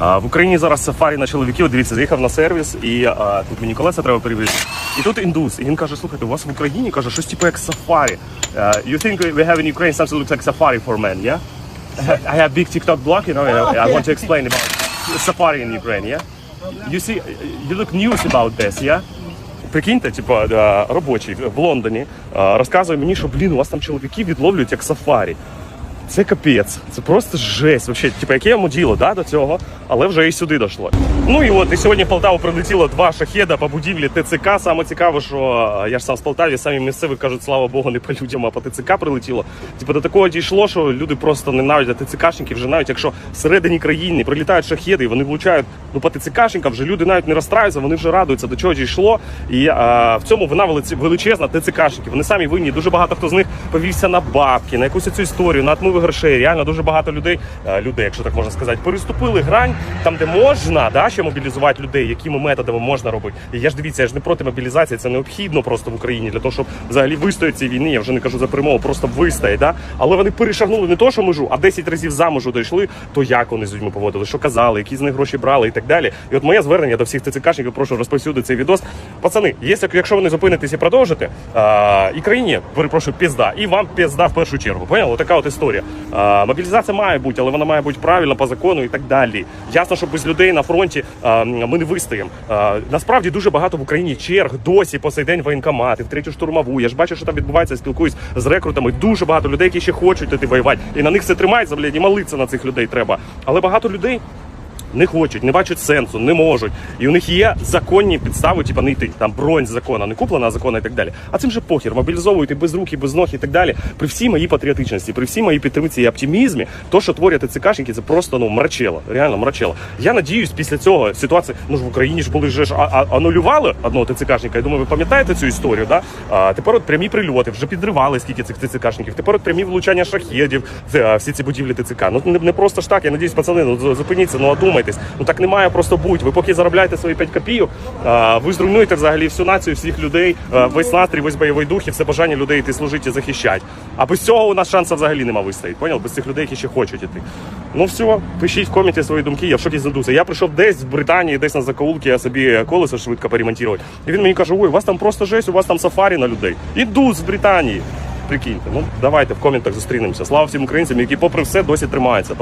В Україні зараз сафарі на чоловіків. Дивіться, заїхав на сервіс, і а, тут мені колеса треба перевірити. І тут індус. І він каже: слухайте, у вас в Україні каже, щось типу як сафарі. Uh, you think we have in Ukraine something looks like safari for men, yeah? I have big TikTok blog, you know, and I want to explain about safari in Ukraine, yeah? You see, you look news about this, yeah? Прикиньте, типу, робочий в Лондоні розказує мені, що блін, у вас там чоловіки відловлюють як сафарі. Це капець, це просто жесть. Вообще, типу, яке йому діло да, до цього, але вже і сюди дійшло. Ну і от і сьогодні в Полтаву прилетіло два шахеда по будівлі ТЦК. Саме цікаво, що е, я ж сам з Полтаві, самі місцеві кажуть, слава Богу, не по людям, а по ТЦК прилетіло. Типу до такого дійшло, що люди просто ненавидять ТЦКшників, вже навіть якщо всередині країни прилітають шахеди, і вони влучають ну по ТЦКшникам, вже люди навіть не розстраються, вони вже радуються, до чого дійшло. І а, в цьому вина величезна ТЦКшників. Вони самі винні. Дуже багато хто з них повівся на бабки, на якусь цю історію, на отмиви грошей. Реально дуже багато людей, е, людей, якщо так можна сказати, переступили грань там, де можна, да, ще мобілізувати людей, якими методами можна робити. І я ж дивіться, я ж не проти мобілізації, це необхідно просто в Україні для того, щоб взагалі вистояти цій війні. Я вже не кажу за перемогу, просто вистоять. Да? Але вони перешагнули не то, що межу, а 10 разів за межу дійшли. То як вони з людьми поводили, що казали, які з них гроші брали і так далі. І от моє звернення до всіх ТЦКшників, прошу розповсюдити цей відос. Пацани, якщо, не зупинитесь і продовжите, і країні, перепрошую, пізда, і вам пізда в першу чергу. Поняли? Така от історія. Мобілізація має бути, але вона має бути правильно по закону і так далі. Ясно, що без людей на фронті ми не вистоїмо. Насправді дуже багато в Україні черг досі по сей день воєнкомати, в третю штурмову. Я ж бачу, що там відбувається, спілкуюсь з рекрутами. Дуже багато людей, які ще хочуть йти воювати. І на них все тримається, блядь, і молитися на цих людей треба. Але багато людей не хочуть, не бачать сенсу, не можуть. І у них є законні підстави, типу, не йти. Там бронь закона, не куплена закона і так далі. А цим же похер, мобілізовують і без рук, і без ног і так далі. При всій моїй патріотичності, при всій моїй підтримці і оптимізмі, то, що творять ТЦКшники, це просто ну мрачело. Реально мрачело. Я надіюсь, після цього ситуації, ну ж в Україні ж були ж а- а- анулювали одного ТЦКшника. Я думаю, ви пам'ятаєте цю історію, да? А тепер от прямі прильоти, вже підривали скільки цих ТЦКшників. Тепер от прямі влучання шахедів, це, а, всі ці будівлі ТЦК. Ну не, не просто ж так. Я надіюсь, пацани, ну зупиніться, ну одумайтесь. Ну так не має просто бути. Ви поки заробляєте свої 5 копійок, ви зруйнуєте взагалі всю націю, всіх людей, весь настрій, весь бойовий дух і все бажання людей йти служити і захищати. А без цього у нас шансу взагалі нема вистояти. Поняв? Без цих людей, які ще хочуть іти. Ну все, пишіть в коменті свої думки. Я в шокі задуся. Я прийшов десь в Британії, десь на закоулки, я собі колесо швидко поремонтувати. І він мені каже: ой, у вас там просто жесть, у вас там сафарі на людей. Іду з Британії. Прикиньте, ну давайте в коментах зустрінемося. Слава всім українцям, які попри все досі тримаються.